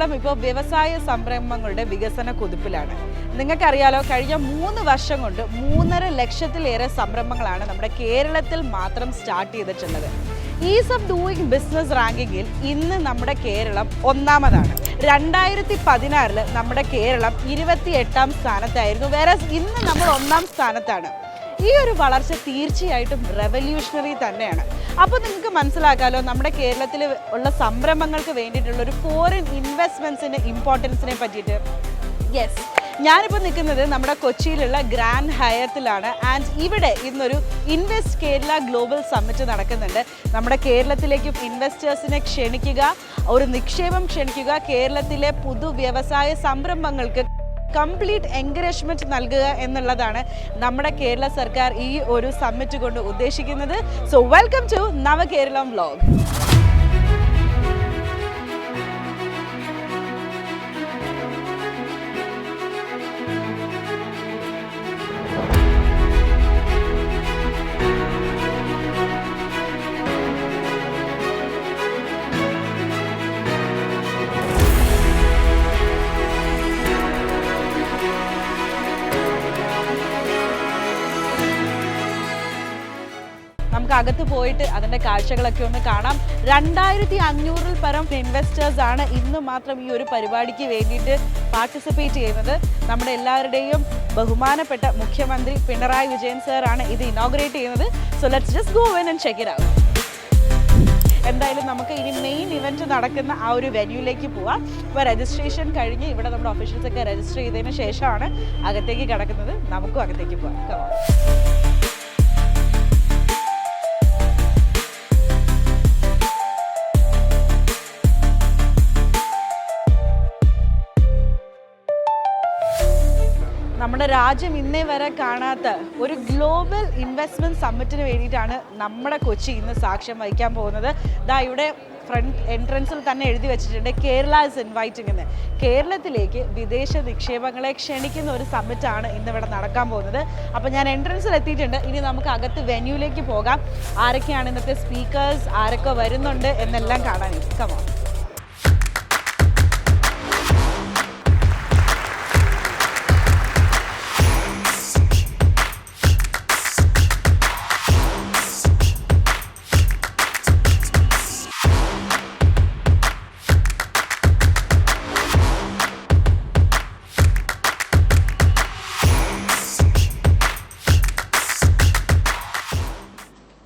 കേരളം ഇപ്പോൾ വ്യവസായ സംരംഭങ്ങളുടെ വികസന കുതിപ്പിലാണ്. നിങ്ങൾക്കറിയാലോ കഴിഞ്ഞ മൂന്ന് വർഷം കൊണ്ട് മൂന്നര ലക്ഷത്തിലേറെ സംരംഭങ്ങളാണ് നമ്മുടെ കേരളത്തിൽ മാത്രം സ്റ്റാർട്ട് ചെയ്തിട്ടുള്ളത്. ഈസ് ഓഫ് ഡൂയിങ് ബിസിനസ് റാങ്കിങ്ങിൽ ഇന്ന് നമ്മുടെ കേരളം ഒന്നാമതാണ്. രണ്ടായിരത്തി പതിനാറിൽ നമ്മുടെ കേരളം ഇരുപത്തി എട്ടാം സ്ഥാനത്തായിരുന്നു വേറെ ഇന്ന് നമ്മൾ ഒന്നാം സ്ഥാനത്താണ്. ഈ ഒരു വളർച്ച തീർച്ചയായിട്ടും റെവല്യൂഷണറി തന്നെയാണ്. അപ്പോൾ നിങ്ങൾക്ക് മനസ്സിലാക്കാമല്ലോ നമ്മുടെ കേരളത്തിൽ ഉള്ള സംരംഭങ്ങൾക്ക് വേണ്ടിയിട്ടുള്ള ഒരു ഫോറിൻ ഇൻവെസ്റ്റ്മെന്റ്സിന്റെ ഇമ്പോർട്ടൻസിനെ പറ്റിയിട്ട്? യെസ് ഞാനിപ്പോൾ നിൽക്കുന്നത് നമ്മുടെ കൊച്ചിയിലുള്ള ഗ്രാൻഡ് ഹയത്തിലാണ് ആൻഡ് ഇവിടെ ഇന്നൊരു ഇൻവെസ്റ്റ് കേരള ഗ്ലോബൽ സമ്മിറ്റ് നടക്കുന്നുണ്ട്. നമ്മുടെ കേരളത്തിലേക്കും ഇൻവെസ്റ്റേഴ്സിനെ ക്ഷണിക്കുക ഒരു നിക്ഷേപം ക്ഷണിക്കുക കേരളത്തിലെ പുതു വ്യവസായ സംരംഭങ്ങൾക്ക് കംപ്ലീറ്റ് എൻകറേജ്മെന്റ് നൽകുക എന്നുള്ളതാണ് നമ്മുടെ കേരള സർക്കാർ ഈ ഒരു സമ്മിറ്റ് കൊണ്ട് ഉദ്ദേശിക്കുന്നത്. So welcome to Navakeralam vlog അകത്ത് പോയിട്ട് അതിന്റെ കാഴ്ചകളൊക്കെ ഒന്ന് കാണാം. രണ്ടായിരത്തി അഞ്ഞൂറിൽ പരം ഇൻവെസ്റ്റേഴ്സ് ആണ് ഇന്ന് മാത്രം ഈ ഒരു പരിപാടിക്ക് വേണ്ടിയിട്ട് പാർട്ടിസിപ്പേറ്റ് ചെയ്യുന്നത്. നമ്മുടെ എല്ലാവരുടെയും ബഹുമാനപ്പെട്ട മുഖ്യമന്ത്രി പിണറായി വിജയൻ സാറാണ് ഇത് ഇനോഗ്രേറ്റ് ചെയ്യുന്നത്. So let's just go when and check it out എന്തായാലും നമുക്ക് ഇനി മെയിൻ ഇവന്റ് നടക്കുന്ന ആ ഒരു വെന്യൂലേക്ക് പോവാം. ഇപ്പോൾ രജിസ്ട്രേഷൻ കഴിഞ്ഞ് ഇവിടെ നമ്മുടെ ഓഫീഷ്യൽസൊക്കെ രജിസ്റ്റർ ചെയ്തതിന് ശേഷമാണ് അകത്തേക്ക് കിടക്കുന്നത്. നമുക്കും അകത്തേക്ക് പോവാം. നമ്മുടെ രാജ്യം ഇന്നേ വരെ കാണാത്ത ഒരു ഗ്ലോബൽ ഇൻവെസ്റ്റ്മെന്റ് സമ്മിറ്റിന് വേണ്ടിയിട്ടാണ് നമ്മുടെ കൊച്ചി ഇന്ന് സാക്ഷ്യം വഹിക്കാൻ പോകുന്നത്. ദാ ഇവിടെ ഫ്രണ്ട് എൻട്രൻസിൽ തന്നെ എഴുതി വെച്ചിട്ടുണ്ട് കേരള ഇസ് ഇൻവൈറ്റിംഗ് എന്ന്. കേരളത്തിലേക്ക് വിദേശ നിക്ഷേപങ്ങളെ ക്ഷണിക്കുന്ന ഒരു സമ്മിറ്റാണ് ഇന്ന് ഇവിടെ നടക്കാൻ പോകുന്നത്. അപ്പോൾ ഞാൻ എൻട്രൻസിൽ എത്തിയിട്ടുണ്ട്. ഇനി നമുക്ക് അകത്ത് വെന്യൂലേക്ക് പോകാം. ആരൊക്കെയാണ് ഇന്നത്തെ സ്പീക്കേഴ്സ്? ആരൊക്കെ വരുന്നുണ്ട്? എന്നെല്ലാം കാണാൻ. Come on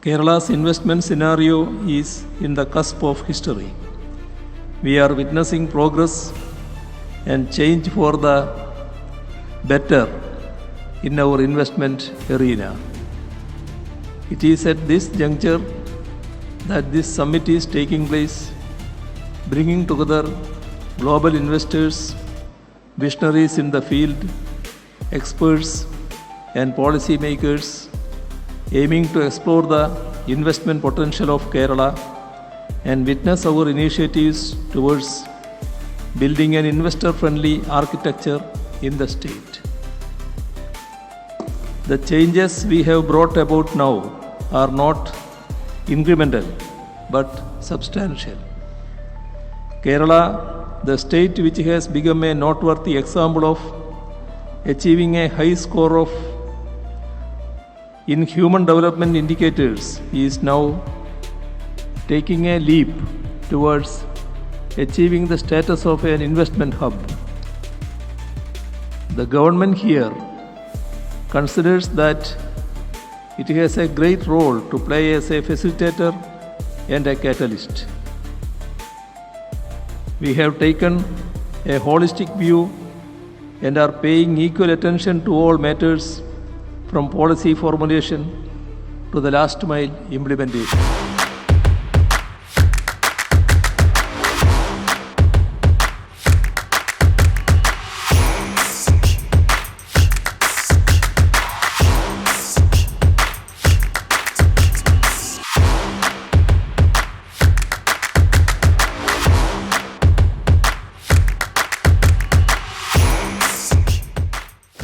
Kerala's investment scenario is in the cusp of history. We are witnessing progress and change for the better in our investment arena. It is at this juncture that this summit is taking place, bringing together global investors, visionaries in the field, experts, and policymakers aiming to explore the investment potential of Kerala and witness our initiatives towards building an investor friendly architecture in the state. The changes we have brought about now are not incremental but substantial. Kerala, the state which has become a noteworthy example of achieving a high score of in human development indicators is now taking a leap towards achieving the status of an investment hub. The government here considers that it has a great role to play as a facilitator and a catalyst. We have taken a holistic view and are paying equal attention to all matters from policy formulation to the last mile implementation.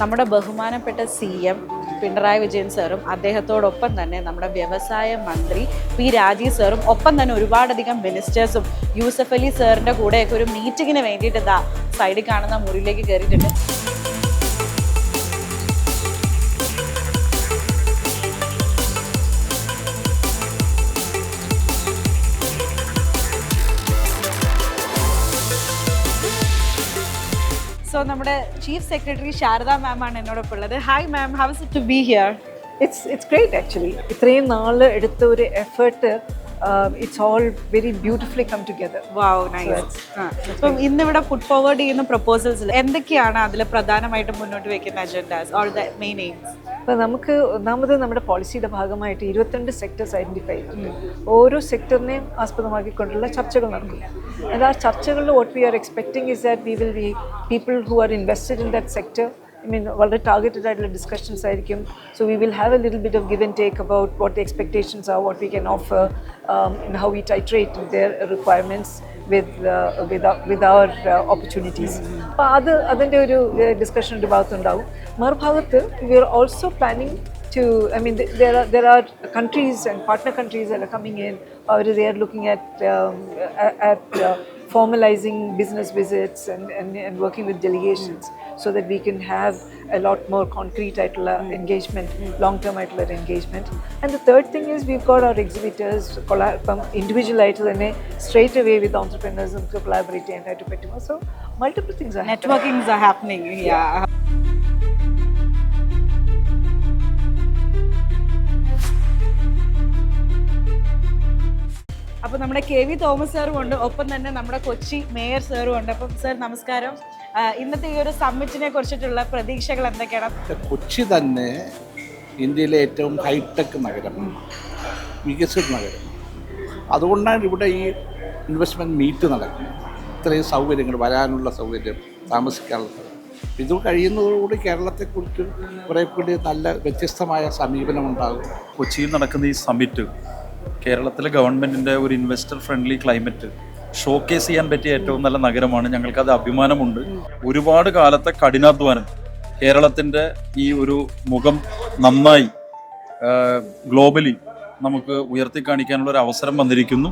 നമ്മുടെ ബഹുമാനപ്പെട്ട C M Pinarayi Vijayan സാറും അദ്ദേഹത്തോടൊപ്പം തന്നെ നമ്മുടെ വ്യവസായ മന്ത്രി P Rajeev സാറും ഒപ്പം തന്നെ ഒരുപാടധികം മിനിസ്റ്റേഴ്സും യൂസഫ് അലി സാറിന്റെ കൂടെയൊക്കെ ഒരു മീറ്റിങ്ങിന് വേണ്ടിയിട്ട് ഇതാ സൈഡിൽ കാണുന്ന മുറിയിലേക്ക് കയറിയിട്ടുണ്ട്. നമ്മുടെ ചീഫ് സെക്രട്ടറി ശാരദ മാം ആണ് എന്നോടൊപ്പം ഉള്ളത്. Hi ma'am how's to be here it's it's great actually ഇത്രയും നാൾ എടുത്ത ഒരു effort it's all very beautifully come together wow nice അപ്പം ഇന്നിവിടെ പുട്ട് ഫോർവേഡ് ചെയ്യുന്ന പ്രപ്പോസൽസിൽ എന്തൊക്കെയാണ് അതിൽ പ്രധാനമായിട്ടും മുന്നോട്ട് വെക്കുന്ന agendas all the main aims അപ്പോൾ നമുക്ക് ഒന്നാമത് നമ്മുടെ പോളിസിയുടെ ഭാഗമായിട്ട് ഇരുപത്തിരണ്ട് സെക്ടേഴ്സ് ഐഡന്റിഫൈ ചെയ്തിട്ടുണ്ട് ഓരോ സെക്ടറിനെയും ആസ്പദമാക്കിക്കൊണ്ടുള്ള ചർച്ചകൾ നടക്കും. അത് ആ ചർച്ചകളിൽ what we are expecting is that we will be people who are invested in that sector I mean വളരെ ടാർഗറ്റഡ് ആയിട്ടുള്ള ഡിസ്കഷൻസ് ആയിരിക്കും. So we will have a little bit of give and take about what the expectations are what we can offer how we titrate their requirements with our opportunities അപ്പോൾ അത് അതിന്റെ ഒരു discussion ഒരു ഭാഗത്തുണ്ടാവും. മറുഭാഗത്ത് we are also planning to i mean th- there are there are countries and partner countries that are coming in. or they are looking at um, at uh, formalizing business visits and, and, and working with delegations mm. so that we can have a lot more concrete ITLA uh, mm. engagement, mm. long-term ITLA engagement. And the third thing is we've got our exhibitors, individual ITLA straight away with entrepreneurs and collaborating and so multiple things are Networkings happening. are happening, yeah. yeah. അപ്പൊ നമ്മുടെ K V Thomas സാറും ഉണ്ട്. ഒപ്പം തന്നെ നമ്മുടെ Kochi mayor സാറും ഉണ്ട്. അപ്പം സാർ നമസ്കാരം. ഇന്നത്തെ ഈ ഒരു സമ്മിറ്റിനെ കുറിച്ചിട്ടുള്ള പ്രതീക്ഷകൾ എന്തൊക്കെയാണ്? കൊച്ചി തന്നെ ഇന്ത്യയിലെ ഏറ്റവും ഹൈടെക് നഗരം വികസിത നഗരം. അതുകൊണ്ടാണ് ഇവിടെ ഈ ഇൻവെസ്റ്റ്മെന്റ് മീറ്റ് നടക്കുന്നത്. ഇത്രയും സൗകര്യങ്ങൾ വരാനുള്ള സൗകര്യം താമസിക്കാനുള്ള സൗകര്യം. ഇത് കഴിയുന്നതോടുകൂടി കേരളത്തെക്കുറിച്ച് കുറേ കൂടി നല്ല വ്യത്യസ്തമായ സമീപനം ഉണ്ടാകും കൊച്ചിയിൽ നടക്കുന്ന ഈ സമ്മിറ്റ് കേരളത്തിലെ ഗവൺമെന്റിന്റെ ഒരു ഇൻവെസ്റ്റർ ഫ്രണ്ട്ലി ക്ലൈമറ്റ് ഷോക്കേസ് ചെയ്യാൻ പറ്റിയ ഏറ്റവും നല്ല നഗരമാണ്. ഞങ്ങൾക്കത് അഭിമാനമുണ്ട്. ഒരുപാട് കാലത്തെ കഠിനാധ്വാനം കേരളത്തിന്റെ ഈ ഒരു മുഖം നന്നായി ഗ്ലോബലി നമുക്ക് ഉയർത്തി കാണിക്കാനുള്ള ഒരു അവസരം വന്നിരിക്കുന്നു.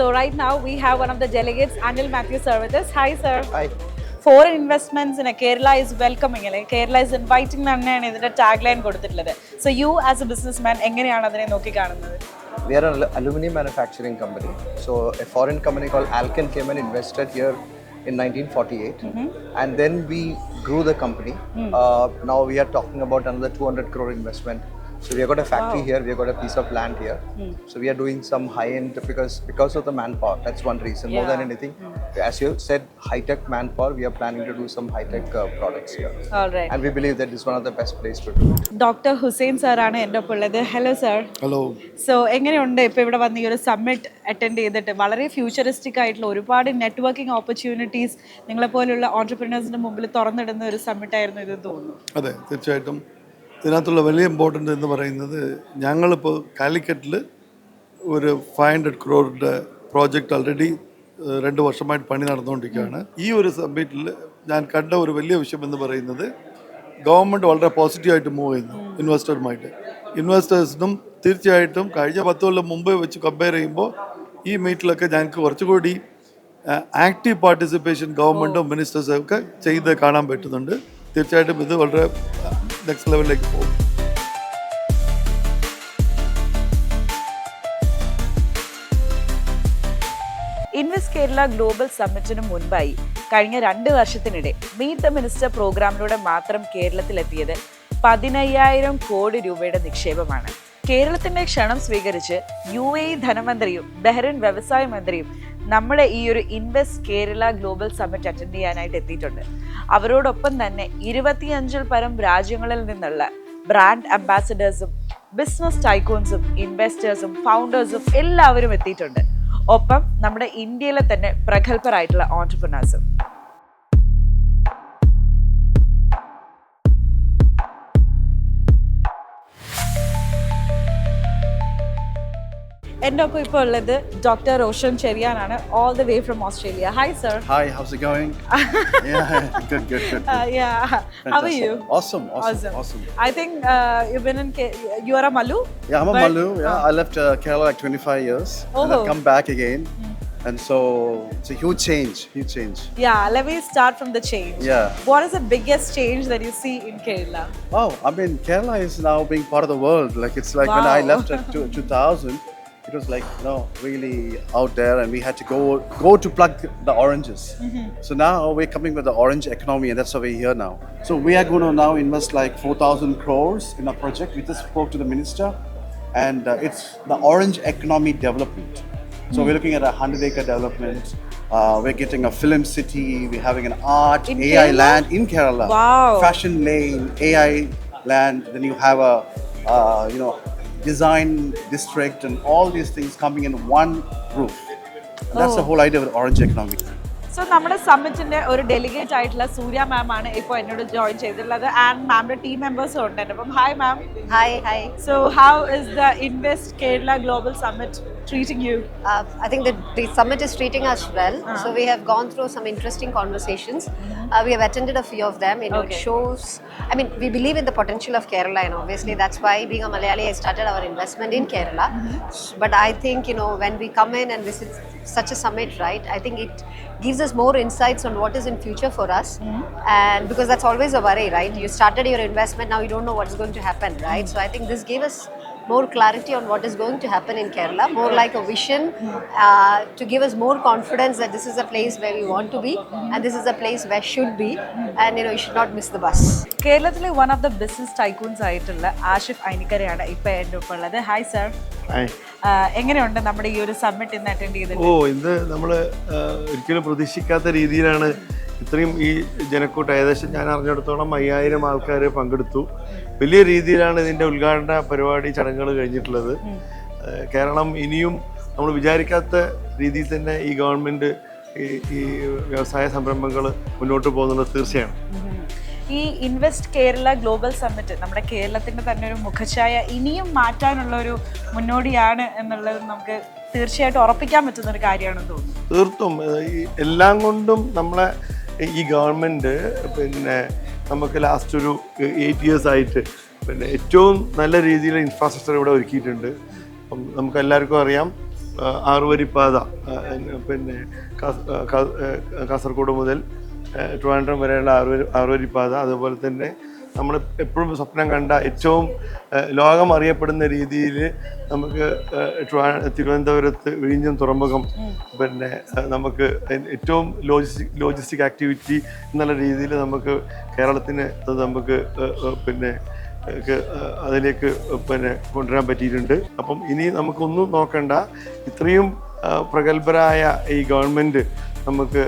So right now we have one of the delegates, Anil Matthew sir with us. Hi sir. Hi. Foreign investments in Kerala is welcoming അല്ലെ കേരള ഇസ് ഇൻവൈറ്റിംഗ് തന്നെയാണ് ഇതിന്റെ ടാഗ് ലൈൻ കൊടുത്തിട്ടുള്ളത് so you as a businessman എങ്ങനെയാണ് അതിനെ നോക്കി കാണുന്നത് We are an aluminium aluminum manufacturing company. So a foreign company called Alken came and invested here in 1948, mm -hmm. and then we grew the company. Mm. Uh, now we are talking about another 200 crore investment. So we have got a factory wow. here. We have got a piece of land here. Mm. So we are doing some high end because because of the manpower. That's one reason yeah. more than anything. Mm. As you said, high tech manpower. We are planning to do some high tech uh, products here, All right. and we believe that this is one of the best place to do it. Doctor sir. Hello. എന്റെ ഒപ്പം ഉള്ളത് hello sir hello so എങ്ങനെയുണ്ട് ഇപ്പോൾ ഇവിടെ വന്ന് ഈ ഒരു summit attend ചെയ്തിട്ട് വളരെ ഫ്യൂച്ചറിസ്റ്റിക് ആയിട്ടുള്ള ഒരുപാട് നെറ്റ്വർക്കിംഗ് ഓപ്പർച്യൂണിറ്റീസ് നിങ്ങളെപ്പോലുള്ള ഓൺടർപ്രിനേഴ്സിന്റെ മുമ്പിൽ തുറന്നിടുന്ന ഒരു സമ്മിറ്റ് ആയിരുന്നു ഇതെന്ന് തോന്നുന്നു അതെ തീർച്ചയായിട്ടും ഇതിനകത്തുള്ള വലിയ ഇമ്പോർട്ടന്റ് എന്ന് പറയുന്നത് ഞങ്ങളിപ്പോൾ കാലിക്കറ്റിൽ ഒരു ഫൈവ് ഹൺഡ്രഡ് ക്രോറിന്റെ പ്രോജക്റ്റ് ഓൾറെഡി രണ്ട് വർഷമായിട്ട് പണി നടന്നുകൊണ്ടിരിക്കുകയാണ്. ഈ ഒരു സബ്മിറ്റിൽ ഞാൻ കണ്ട ഒരു വലിയ വിഷയം എന്ന് പറയുന്നത് ഗവൺമെന്റ് വളരെ പോസിറ്റീവായിട്ട് മൂവ് ചെയ്യുന്നു ഇൻവെസ്റ്ററുമായിട്ട് ഇൻവെസ്റ്റേഴ്സിനും തീർച്ചയായിട്ടും കഴിഞ്ഞ പത്ത് കൊല്ലം മുമ്പ് വെച്ച് കമ്പയർ ചെയ്യുമ്പോൾ ഈ മീറ്റിലൊക്കെ ഞങ്ങൾക്ക് കുറച്ചുകൂടി ആക്റ്റീവ് പാർട്ടിസിപ്പേഷൻ ഗവൺമെന്റും മിനിസ്റ്റേഴ്സും ഒക്കെ ചെയ്ത് കാണാൻ പറ്റുന്നുണ്ട്. തീർച്ചയായിട്ടും ഇത് വളരെ നെക്സ്റ്റ് ലെവലിലേക്ക് പോകും. ഇൻവെസ്റ്റ് കേരള ഗ്ലോബൽ സമ്മിറ്റിന് മുൻപായി കഴിഞ്ഞ രണ്ട് വർഷത്തിനിടെ മീറ്റ് ദ മിനിസ്റ്റർ പ്രോഗ്രാമിലൂടെ മാത്രം കേരളത്തിലെത്തിയത് പതിനയ്യായിരം കോടി രൂപയുടെ നിക്ഷേപമാണ്. കേരളത്തിന്റെ ക്ഷണം സ്വീകരിച്ച് യു എ ധനമന്ത്രിയും ബഹ്റിൻ വ്യവസായ മന്ത്രിയും നമ്മുടെ ഈ ഒരു Invest Kerala Global Summit attend ചെയ്യാനായിട്ട് എത്തിയിട്ടുണ്ട്. അവരോടൊപ്പം തന്നെ ഇരുപത്തിയഞ്ചിൽ പരം രാജ്യങ്ങളിൽ നിന്നുള്ള ബ്രാൻഡ് അംബാസിഡേഴ്സും ബിസിനസ് ടൈക്കോൺസും ഇൻവെസ്റ്റേഴ്സും ഫൗണ്ടേഴ്സും എല്ലാവരും എത്തിയിട്ടുണ്ട്. ഒപ്പം നമ്മുടെ ഇന്ത്യയിലെ തന്നെ പ്രഗത്ഭരായിട്ടുള്ള ഓൺടർപ്രണേഴ്സും എൻ്റെ ഒപ്പം ഇപ്പോൾ ഉള്ളത് doctor Roshan ചെറിയാനാണ് all the way from Australia hi sir Hi, how's it going? yeah, good, good, good. good. How are you Awesome, awesome, awesome. I think uh, you've been in, Ke- you are a Malu? Yeah, I'm a But- Malu. Yeah, I left uh, Kerala like 25 years, and Oh. I've come back again, and so it's a huge change, huge change. Yeah, let me start from the change. Yeah. What is the biggest change that you see in Kerala? Oh, I mean, Kerala is now being part of the world. Like it's like when I Wow. left at two- 2000, it was like you know really out there, and we had to go go to plug the oranges. So now we're coming with the orange economy, and that's why we're here now. So we are going to now invest like 4,000 crores in a project. We just spoke to the minister, and uh, it's the orange economy development. So we're looking at a hundred acre development. Uh, we're getting a film city. We're having an art In AI Kerala? land in Kerala. Wow. Fashion lane, AI land. Then you have a uh, you know design district and all these things coming in one roof. And that's the Oh. whole idea of orange economy. So നമ്മുടെ സമ്മിറ്റിന്റെ ഒരു delegate ആയിട്ടുള്ള സൂര്യ മാം ആണ് ഇപ്പോൾ എന്നോട് join ചെയ്തിട്ടുള്ളത് and മാമിന്റെ team മെമ്പേഴ്സും ഉണ്ട് അപ്പം hi ma'am hi hi so how is the Invest Kerala Global Summit treating you? Uh, I think the the summit is treating us well. Uh -huh. So we have gone through some interesting conversations. Mm-hmm. Uh, we have attended a few of them. in okay. shows. I mean, we believe in the potential of Kerala, and obviously that's why, being a Malayali, I started our investment in Kerala. Mm -hmm. But I think you know when we come in and visit such a summit, right? I think it gives us more insights on what is in future for us, mm -hmm. and because that's always a worry, right? You started your investment, now you don't know what's going to happen, right? So I think this gave us more clarity on what is going to happen in Kerala, more like a vision uh, to give us more confidence that this is a place where we want to be and this is a place where should be and you know you should not miss the bus. കേരളത്തിലെ one of the business tycoons ആയിട്ടുള്ള ആഷിഫ് ഐനിക്കരയാണ് ഇപ്പൊ എന്റെ ഒപ്പം ഉള്ളത് hi sir എങ്ങനെയുണ്ട് നമ്മുടെ ഈ ഒരു സബ്മിറ്റ് ഇന്ന് അറ്റൻഡ് ചെയ്തത് ഓ ഇന്ന് നമ്മൾ ഒരിക്കലും പ്രതീക്ഷിക്കാത്ത രീതിയിലാണ് ഇത്രയും ഈ ജനക്കൂട്ടം ഏകദേശം ഞാൻ അറിഞ്ഞിടത്തോളം അയ്യായിരം ആൾക്കാർ പങ്കെടുത്തു വലിയ രീതിയിലാണ് ഇതിന്റെ ഉദ്ഘാടന പരിപാടി ചടങ്ങുകൾ കഴിഞ്ഞിട്ടുള്ളത്. കേരളം ഇനിയും നമ്മൾ വിചാരിക്കാത്ത രീതിയിൽ തന്നെ ഈ ഗവൺമെന്റ് ഈ വ്യവസായ സംരംഭങ്ങൾ മുന്നോട്ട് പോകുന്നുള്ളത് തീർച്ചയാണ് ഈ ഇൻവെസ്റ്റ് കേരള ഗ്ലോബൽ സമ്മിറ്റ് നമ്മുടെ കേരളത്തിന്റെ തന്നെ ഒരു മുഖഛായ ഇനിയും മാറ്റാനുള്ള ഒരു മുന്നോടിയാണ് എന്നുള്ളത് നമുക്ക് തീർച്ചയായിട്ടും ഉറപ്പിക്കാൻ പറ്റുന്ന ഒരു കാര്യമാണെന്ന് തോന്നുന്നു. തീർത്തും. എല്ലാം കൊണ്ടും നമ്മളെ ഈ ഗവൺമെന്റ് പിന്നെ നമുക്ക് ലാസ്റ്റ് ഒരു എയ്റ്റ് ഇയേഴ്സ് ആയിട്ട്. പിന്നെ ഏറ്റവും നല്ല രീതിയിൽ ഇൻഫ്രാസ്ട്രക്ചർ ഇവിടെ ഒരുക്കിയിട്ടുണ്ട്. അപ്പം നമുക്ക് എല്ലാവർക്കും അറിയാം ആറുവരിപ്പാത പിന്നെ കാസർഗോഡ് മുതൽ ട്രിവാൻഡ്രം വരെയുള്ള ആറുവരി ആറുവരിപ്പാത അതുപോലെ തന്നെ നമ്മൾ എപ്പോഴും സ്വപ്നം കണ്ട ഏറ്റവും ലോകം അറിയപ്പെടുന്ന രീതിയിൽ നമുക്ക് തിരുവനന്തപുരത്ത് വിഴിഞ്ഞം തുറമുഖം പിന്നെ നമുക്ക് ഏറ്റവും ലോജിസ്റ്റിക് ലോജിസ്റ്റിക് ആക്ടിവിറ്റി എന്നുള്ള രീതിയിൽ നമുക്ക് കേരളത്തിന് അത് നമുക്ക് പിന്നെ അതിലേക്ക് പിന്നെ കൊണ്ടുവരാൻ പറ്റിയിട്ടുണ്ട്. അപ്പം ഇനി നമുക്കൊന്നും നോക്കണ്ട. ഇത്രയും പ്രഗത്ഭരായ ഈ ഗവൺമെന്റ് നമുക്ക്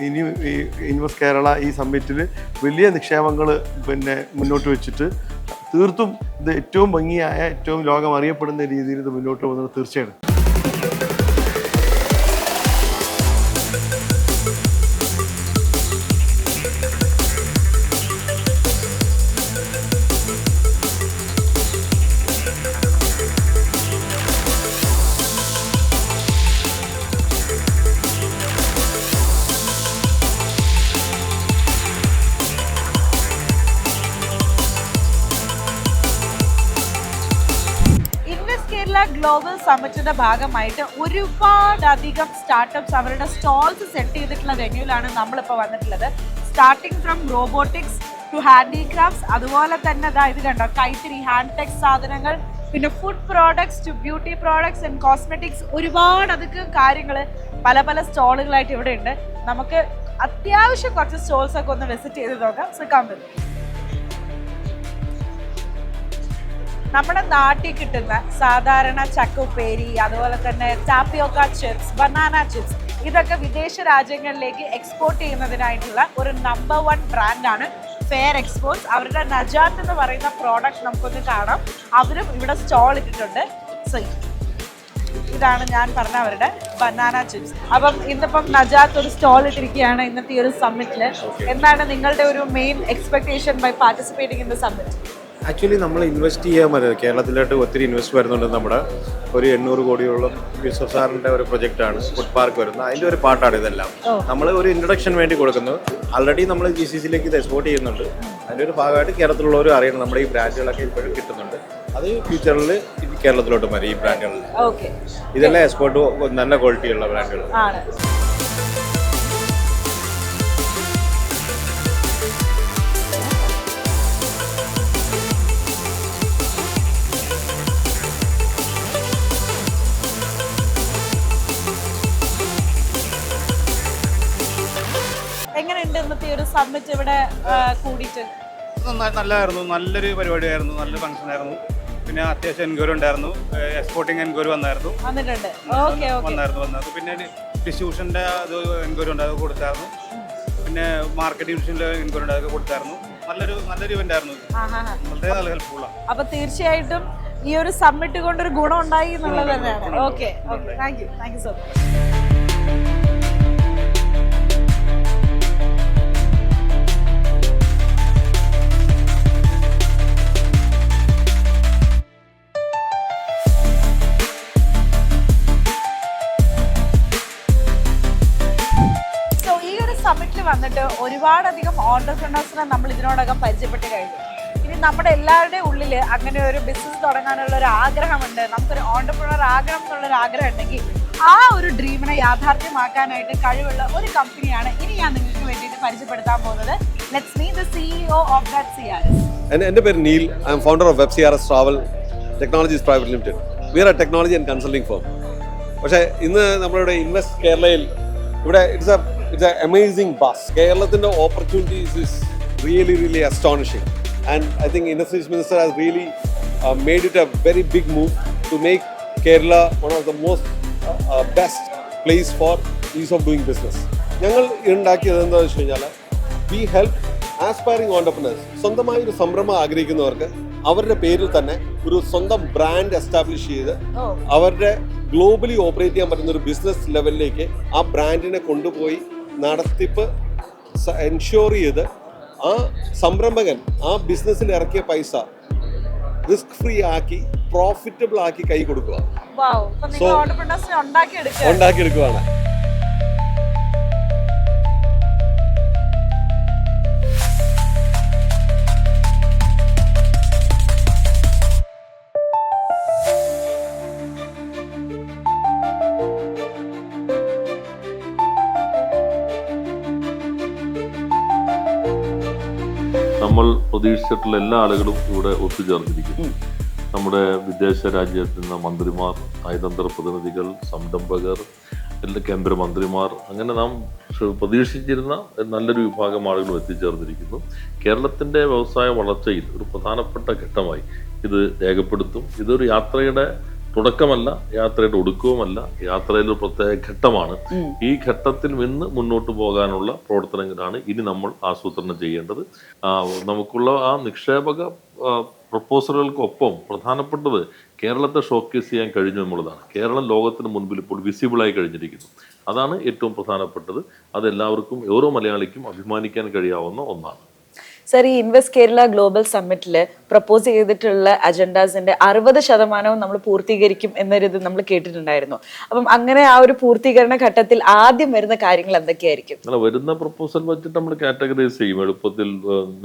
ഇനി ഈ ഇൻവെസ്റ്റ് കേരള ഈ സമ്മിറ്റിൽ വലിയ നിക്ഷേപങ്ങൾ പിന്നെ മുന്നോട്ട് വെച്ചിട്ട് തീർത്തും ഇത് ഏറ്റവും ഭംഗിയായ ഏറ്റവും ലോകം അറിയപ്പെടുന്ന രീതിയിൽ ഇത് മുന്നോട്ട് പോകുന്നത് തീർച്ചയാണ് സമ്മിറ്റിന്റെ ഭാഗമായിട്ട് ഒരുപാടധികം സ്റ്റാർട്ടപ്സ് അവരുടെ സ്റ്റോൾസ് സെറ്റ് ചെയ്തിട്ടുള്ള വെന്യൂലാണ് നമ്മളിപ്പോൾ വന്നിട്ടുള്ളത്. Starting from robotics to handicrafts അതുപോലെ തന്നെ ദാ ഇത് കണ്ടോ കൈത്തിരി ഹാൻഡ് ടെക്സ് സാധനങ്ങൾ പിന്നെ food products to beauty products and cosmetics ഒരുപാട് അധികം കാര്യങ്ങൾ പല പല സ്റ്റോളുകളായിട്ട് ഇവിടെ ഉണ്ട്. നമുക്ക് അത്യാവശ്യം കുറച്ച് സ്റ്റോൾസ് ഒക്കെ ഒന്ന് വിസിറ്റ് ചെയ്ത് നോക്കാം. സോ കം നമ്മുടെ നാട്ടിൽ കിട്ടുന്ന സാധാരണ ചക്കുപ്പേരി അതുപോലെ തന്നെ ടാപ്പിയോക്ക ചിപ്സ് ബനാന ചിപ്സ് ഇതൊക്കെ വിദേശ രാജ്യങ്ങളിലേക്ക് എക്സ്പോർട്ട് ചെയ്യുന്നതിനായിട്ടുള്ള ഒരു നമ്പർ വൺ ബ്രാൻഡാണ് ഫെയർ എക്സ്പോർട്സ് അവരുടെ നജാത്ത് എന്ന് പറയുന്ന പ്രോഡക്റ്റ് നമുക്കൊന്ന് കാണാം. അവരും ഇവിടെ സ്റ്റോൾ ഇട്ടിട്ടുണ്ട്. സോ ഇതാണ് ഞാൻ പറഞ്ഞ അവരുടെ ബനാന ചിപ്സ് അപ്പം ഇന്നിപ്പം നജാത്ത് ഒരു സ്റ്റോൾ ഇട്ടിരിക്കുകയാണ് ഇന്നത്തെ ഈ ഒരു സമ്മിറ്റിൽ എന്താണ് നിങ്ങളുടെ ഒരു main expectation by participating in the summit actually നമ്മൾ ഇൻവെസ്റ്റ് ചെയ്യാൻ പറ്റുന്നത് കേരളത്തിലോട്ട് ഒത്തിരി ഇൻവെസ്റ്റ് വരുന്നുണ്ട് നമ്മുടെ. ഒരു എണ്ണൂറ് കോടിയുള്ള വിശ്വ സാറിന്റെ ഒരു പ്രൊജക്റ്റാണ് ഫുഡ് പാർക്ക് വരുന്നത്. അതിന്റെ ഒരു പാർട്ടാണ് ഇതെല്ലാം. നമ്മൾ ഒരു ഇൻട്രൊഡക്ഷൻ വേണ്ടി കൊടുക്കുന്നു. ആൾറെഡി നമ്മൾ ജി സി സിയിലേക്ക് ഇത് എക്സ്പോർട്ട് ചെയ്യുന്നുണ്ട്. അതിന്റെ ഒരു ഭാഗമായിട്ട് കേരളത്തിലുള്ളവർ അറിയണം. നമ്മുടെ ഈ ബ്രാൻഡുകളൊക്കെ ഇപ്പോഴും കിട്ടുന്നുണ്ട്. അത് ഫ്യൂച്ചറിൽ കേരളത്തിലോട്ട് വരും ഈ ബ്രാൻഡുകളിൽ ഓക്കെ ഇതെല്ലാം എക്സ്പോർട്ട് നല്ല ക്വാളിറ്റിയുള്ള ബ്രാൻഡുകൾ ഈ ഇവിടെ കൂടിയിട്ട്? നന്നായി നല്ലതായിരുന്നു നല്ലൊരു പരിപാടിയായിരുന്നു. നല്ല ഫംഗ്ഷൻ ആയിരുന്നു. പിന്നെ അത്യാവശ്യം എൻക്വയറി ഉണ്ടായിരുന്നു. എക്സ്പോർട്ടിംഗ് എൻക്വയറി വന്നായിരുന്നു. വന്നിട്ടുണ്ട്. Okay okay. വന്നായിരുന്നു വന്നത് പിന്നെ ഡിസ്ട്രിബ്യൂഷന്റെ അത് എൻക്വയറി ഉണ്ടായത് കൊടുത്തായിരുന്നു. പിന്നെ മാർക്കറ്റ് ഡിവിഷനിലെ എൻക്വയറി ഉണ്ടായത് കൊടുത്തായിരുന്നു. നല്ലൊരു നല്ലൊരു ഇവന്റ് ആയിരുന്നു വളരെ നല്ല ഹെൽപ്ഫുള്ളാണ് അപ്പൊ തീർച്ചയായിട്ടും ഈ ഒരു സബ്മിറ്റ് കൊണ്ടൊരു ഗുണം ഉണ്ടായി എന്നുള്ളത് തന്നെയാണ്. Okay okay. Thank you thank you so much വന്നിട്ട് ഒരുപാടധികം ഓണ്ടർപ്രണേഴ്സിനെ നമ്മൾ ഇതിനോടകം പരിചയപ്പെട്ട് കഴിഞ്ഞു. ഇനി നമ്മുടെ എല്ലാവരുടെയും ഉള്ളിൽ അങ്ങനെ ഒരു ബിസിനസ് തുടങ്ങാനുള്ള ഒരു ആഗ്രഹമുണ്ട്. നമുക്കൊരു ഓണ്ടർപ്രണർ ആഗ്രഹം എന്നുള്ളൊരു ആഗ്രഹം ഉണ്ടെങ്കിൽ ആ ഒരു ഡ്രീമിനെ യാഥാർത്ഥ്യമാക്കാനായിട്ട് കഴിവുള്ള ഒരു കമ്പനിയാണ് ഇനി ഞാൻ നിങ്ങൾക്ക് വേണ്ടിയിട്ട് പരിചയപ്പെടുത്താൻ പോകുന്നത്. Let's meet the CEO of that C R എന്റെ പേര് Neel. I'm founder of Web C R S Travel Technologies Private Limited we are a technology and consulting firm പക്ഷേ ഇന്ന് നമ്മളിവിടെ ഇൻവെസ്റ്റ് കേരളയിൽ ഇവിടെ it's a it's a amazing buzz കേരളത്തിന്റെ opportunities is really really astonishing and I think industries minister has really made it a very big move to make Kerala one of the most best place for ease of doing business ഞങ്ങൾ ഉണ്ടാക്കിയത് എന്താണെന്ന് വെച്ച് കഴിഞ്ഞാൽ V help aspiring entrepreneurs സ്വന്തമായി ഒരു സംരംഭം ആഗ്രഹിക്കുന്നവർക്ക് അവരുടെ പേരിൽ തന്നെ ഒരു സ്വന്തം ബ്രാൻഡ് എസ്റ്റാബ്ലിഷ് ചെയ്ത് അവരുടെ ഗ്ലോബലി ഓപ്പറേറ്റ് ചെയ്യാൻ പറ്റുന്ന ഒരു ബിസിനസ് ലെവലിലേക്ക് ആ ബ്രാൻഡിനെ കൊണ്ടുപോയി നടത്തിപ്പ് എൻഷുർ ചെയ്ത് ആ സംരംഭകൻ ആ ബിസിനസ്സിൽ ഇറക്കിയ പൈസ റിസ്ക് ഫ്രീ ആക്കി പ്രോഫിറ്റബിൾ ആക്കി കൈ കൊടുക്കുക. ഉണ്ടാക്കിയെടുക്കുക ഉണ്ടാക്കിയെടുക്കുകയാണ്. നമ്മൾ പ്രതീക്ഷിച്ചിട്ടുള്ള എല്ലാ ആളുകളും ഇവിടെ ഒത്തുചേർന്നിരിക്കുന്നു. നമ്മുടെ വിദേശ രാജ്യത്ത് നിന്ന് മന്ത്രിമാർ നയതന്ത്ര പ്രതിനിധികൾ സംരംഭകർ എല്ലാ കേന്ദ്രമന്ത്രിമാർ അങ്ങനെ നാം പ്രതീക്ഷിച്ചിരുന്ന നല്ലൊരു വിഭാഗം ആളുകളും എത്തിച്ചേർന്നിരിക്കുന്നു. കേരളത്തിന്റെ വ്യവസായ വളർച്ചയിൽ ഒരു പ്രധാനപ്പെട്ട ഘട്ടമായി ഇത് രേഖപ്പെടുത്തും. ഇതൊരു യാത്രയുടെ തുടക്കമല്ല യാത്രയുടെ ഒടുക്കവുമല്ല യാത്രയിൽ ഒരു പ്രത്യേക ഘട്ടമാണ്. ഈ ഘട്ടത്തിൽ നിന്ന് മുന്നോട്ട് പോകാനുള്ള പ്രവർത്തനങ്ങളാണ് ഇനി നമ്മൾ ആസൂത്രണം ചെയ്യേണ്ടത്. നമുക്കുള്ള ആ നിക്ഷേപക പ്രപ്പോസലുകൾക്കൊപ്പം പ്രധാനപ്പെട്ടത് കേരളത്തെ ഷോക്കേസ് ചെയ്യാൻ കഴിഞ്ഞു എന്നുള്ളതാണ്. കേരളം ലോകത്തിന് മുൻപിൽ ഇപ്പോൾ വിസിബിളായി കഴിഞ്ഞിരിക്കുന്നു. അതാണ് ഏറ്റവും പ്രധാനപ്പെട്ടത്. അത് എല്ലാവർക്കും ഓരോ മലയാളിക്കും അഭിമാനിക്കാൻ കഴിയാവുന്ന ഒന്നാണ്. സർ ഈ ഇൻവെസ്റ്റ് കേരള ഗ്ലോബൽ സമ്മിറ്റിൽ പ്രപ്പോസ് ചെയ്തിട്ടുള്ള അജണ്ടാസിന്റെ അറുപത് ശതമാനവും നമ്മൾ പൂർത്തീകരിക്കും എന്നൊരിത് നമ്മൾ കേട്ടിട്ടുണ്ടായിരുന്നു. അപ്പം അങ്ങനെ ആ ഒരു പൂർത്തീകരണ ഘട്ടത്തിൽ ആദ്യം വരുന്ന കാര്യങ്ങൾ എന്തൊക്കെയായിരിക്കും? വരുന്ന പ്രപ്പോസൽ വെച്ചിട്ട് നമ്മൾ കാറ്റഗറൈസ് ചെയ്യും. എളുപ്പത്തിൽ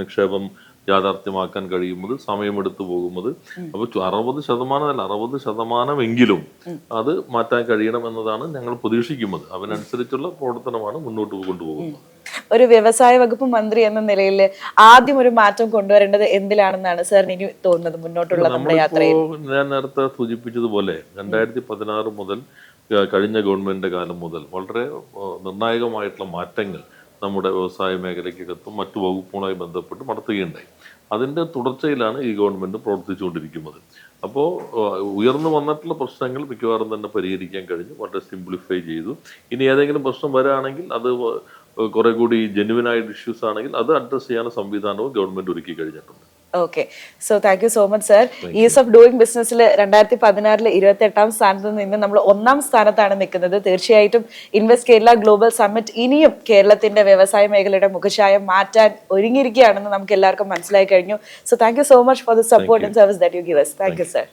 നിക്ഷേപം യാഥാർത്ഥ്യമാക്കാൻ കഴിയുമ്പോൾ സമയമെടുത്തു പോകുന്നത്. അപ്പോൾ അറുപത് ശതമാനമല്ല അറുപത് ശതമാനമെങ്കിലും അത് മാറ്റാൻ കഴിയണം എന്നതാണ് ഞങ്ങൾ പ്രതീക്ഷിക്കുന്നത്. അതിനനുസരിച്ചുള്ള പ്രവർത്തനമാണ് മുന്നോട്ട് കൊണ്ടുപോകുന്നത്. ഒരു വ്യവസായ വകുപ്പ് മന്ത്രി എന്ന നിലയിൽ ആദ്യം ഒരു മാറ്റം കൊണ്ടുവരേണ്ടത് എന്തിലാണെന്നാണ് സാറിന് ഇനി തോന്നുന്നത് മുന്നോട്ടുള്ള നമ്മുടെ യാത്രയിൽ? ഞാൻ നേരത്തെ സൂചിപ്പിച്ചതുപോലെ രണ്ടായിരത്തി പതിനാറ് മുതൽ കഴിഞ്ഞ ഗവൺമെന്റിന്റെ കാലം മുതൽ വളരെ നിർണായകമായിട്ടുള്ള മാറ്റങ്ങൾ നമ്മുടെ വ്യവസായ മേഖലയ്ക്കകത്തും മറ്റു വകുപ്പുകളുമായി ബന്ധപ്പെട്ട് നടത്തുകയുണ്ടായി. അതിന്റെ തുടർച്ചയിലാണ് ഈ ഗവൺമെന്റ് പ്രവർത്തിച്ചുകൊണ്ടിരിക്കുന്നത്. അപ്പോൾ ഉയർന്നു വന്നിട്ടുള്ള പ്രശ്നങ്ങൾ മിക്കവാറും തന്നെ പരിഹരിക്കാൻ കഴിഞ്ഞു വളരെ സിംപ്ലിഫൈ ചെയ്തു. ഇനി ഏതെങ്കിലും പ്രശ്നം വരാണെങ്കിൽ അത് കുറെ കൂടി ജെന്യുവൻ ആയിട്ട് ഇഷ്യൂസ് ആണെങ്കിൽ അത് അഡ്രസ് ചെയ്യാൻ സംവിധാനവും ഗവൺമെന്റ് ഒരുക്കി കഴിഞ്ഞിട്ടുണ്ട്. Okay so thank you so much sir ease of doing ബിസിനസ്സിൽ രണ്ടായിരത്തി പതിനാറിലെ ഇരുപത്തി എട്ടാം സ്ഥാനത്ത് നിന്ന് നമ്മൾ ഒന്നാം സ്ഥാനത്താണ് നിൽക്കുന്നത്. തീർച്ചയായിട്ടും ഇൻവെസ്റ്റ് കേരള ഗ്ലോബൽ സമ്മിറ്റ് ഇനിയും കേരളത്തിന്റെ വ്യവസായ മേഖലയുടെ മുഖച്ഛായ മാറ്റാൻ ഒരുങ്ങിയിരിക്കുകയാണെന്ന് നമുക്ക് എല്ലാവർക്കും മനസ്സിലായി കഴിഞ്ഞു. So thank you so much for the support and service that you give us. Thank you sir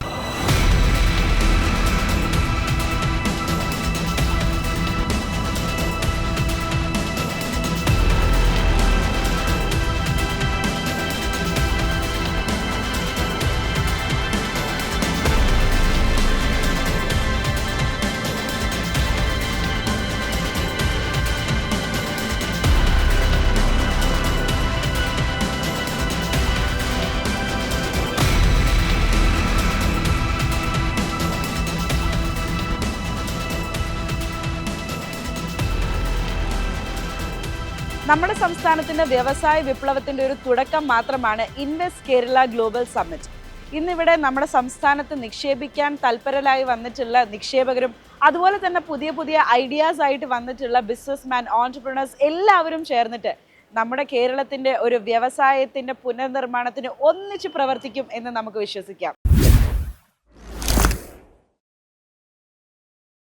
നമ്മുടെ സംസ്ഥാനത്തിന്റെ വ്യവസായ വിപ്ലവത്തിന്റെ ഒരു തുടക്കം മാത്രമാണ് ഇൻവെസ്റ്റ് കേരള ഗ്ലോബൽ സമ്മിറ്റ് ഇന്നിവിടെ നമ്മുടെ സംസ്ഥാനത്ത് നിക്ഷേപിക്കാൻ തൽപരരായി വന്നിട്ടുള്ള നിക്ഷേപകരും അതുപോലെ തന്നെ പുതിയ പുതിയ ഐഡിയാസ് ആയിട്ട് വന്നിട്ടുള്ള ബിസിനസ്മാൻ ഓൺടർപ്രണേഴ്സ് എല്ലാവരും ചേർന്നിട്ട് നമ്മുടെ കേരളത്തിന്റെ ഒരു വ്യവസായത്തിന്റെ പുനർനിർമ്മാണത്തിന് ഒന്നിച്ച് പ്രവർത്തിക്കും എന്ന് നമുക്ക് വിശ്വസിക്കാം.